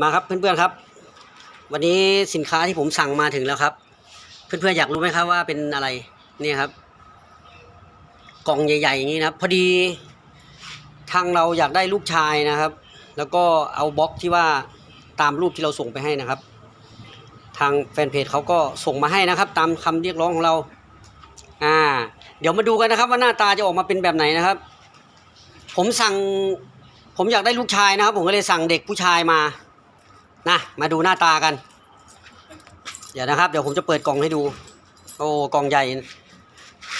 มาครับเพื่อนๆครับ วันนี้สินค้าที่ผมสั่งมาถึงแล้วครับ เพื่อนๆอยากรู้ไหมครับว่าเป็นอะไรเนี่ยครับ กล่องใหญ่ๆอย่างนี้นะครับ พอดีทางเราอยากได้ลูกชายนะครับ แล้วก็เอาบล็อกที่ว่าตามรูปที่เราส่งไปให้นะครับ ทางแฟนเพจเขาก็ส่งมาให้นะครับ ตามคำเรียกร้องของเราอ่า เดี๋ยวมาดูกันนะครับ ว่าหน้าตาจะออกมาเป็นแบบไหนนะครับ ผมสั่ง ผมอยากได้ลูกชายนะครับ ผมก็เลยสั่งเด็กผู้ชายมา นะมาดูหน้าตากัน เดี๋ยวนะครับ เดี๋ยวผมจะเปิดกล่องให้ดู โอ้กล่องใหญ่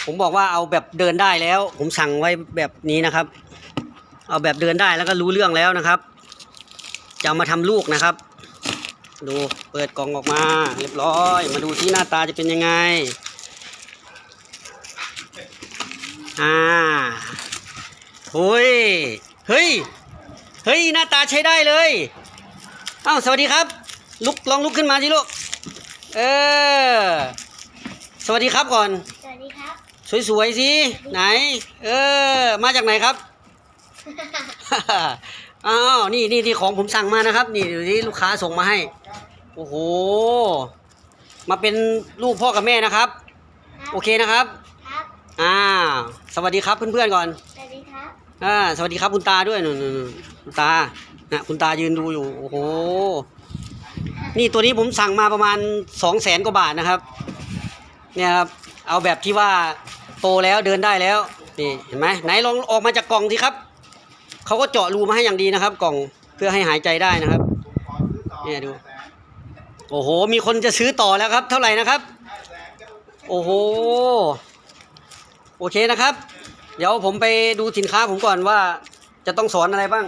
ผมบอกว่าเอาแบบเดินได้แล้ว ผมสั่งไว้แบบนี้นะครับ เอาแบบเดินได้แล้วก็รู้เรื่องแล้วนะครับ จะามาทำลูกนะครับ ดูเปิดกล่องออกมา เรียบร้อย มาดูที่หน้าตาจะเป็นยังไงอ่าโอ้ยเฮ้ย เฮ้ย หน้าตาใช้ได้เลย อ้าวสวัสดีครับ ลุกลองลุกขึ้นมาสิลูก เออ สวัสดีครับก่อน สวัสดีครับ สวยๆสิ ไหน เออ มาจากไหนครับ อ้าว นี่นี่ที่ของผมสั่งมานะครับ นี่ดูที่ลูกค้าส่งมาให้ โอ้โห มาเป็นลูกพ่อกับแม่นะครับ โอเคนะครับ ครับ อ่า สวัสดีครับเพื่อนๆก่อน สวัสดีครับ อ่า สวัสดีครับคุณตาด้วยนู่นๆๆคุณตา นะคุณตายืนดูอยู่โอ้โห นี่ตัวนี้ผมสั่งมาประมาณสองแสนกว่าบาทนะครับ เนี่ยครับ เอาแบบที่ว่าโตแล้วเดินได้แล้วนี่เห็นไหมไหนลองออกมาจากกล่องสิครับเขาก็เจาะรูมาให้อย่างดีนะครับ กล่องเพื่อให้หายใจได้นะครับเนี่ยดู โอ้โห มีคนจะซื้อต่อแล้วครับ เท่าไหร่นะครับ โอ้โห โอเคนะครับ เดี๋ยวผมไปดูสินค้าผมก่อนว่าจะต้องสอนอะไรบ้าง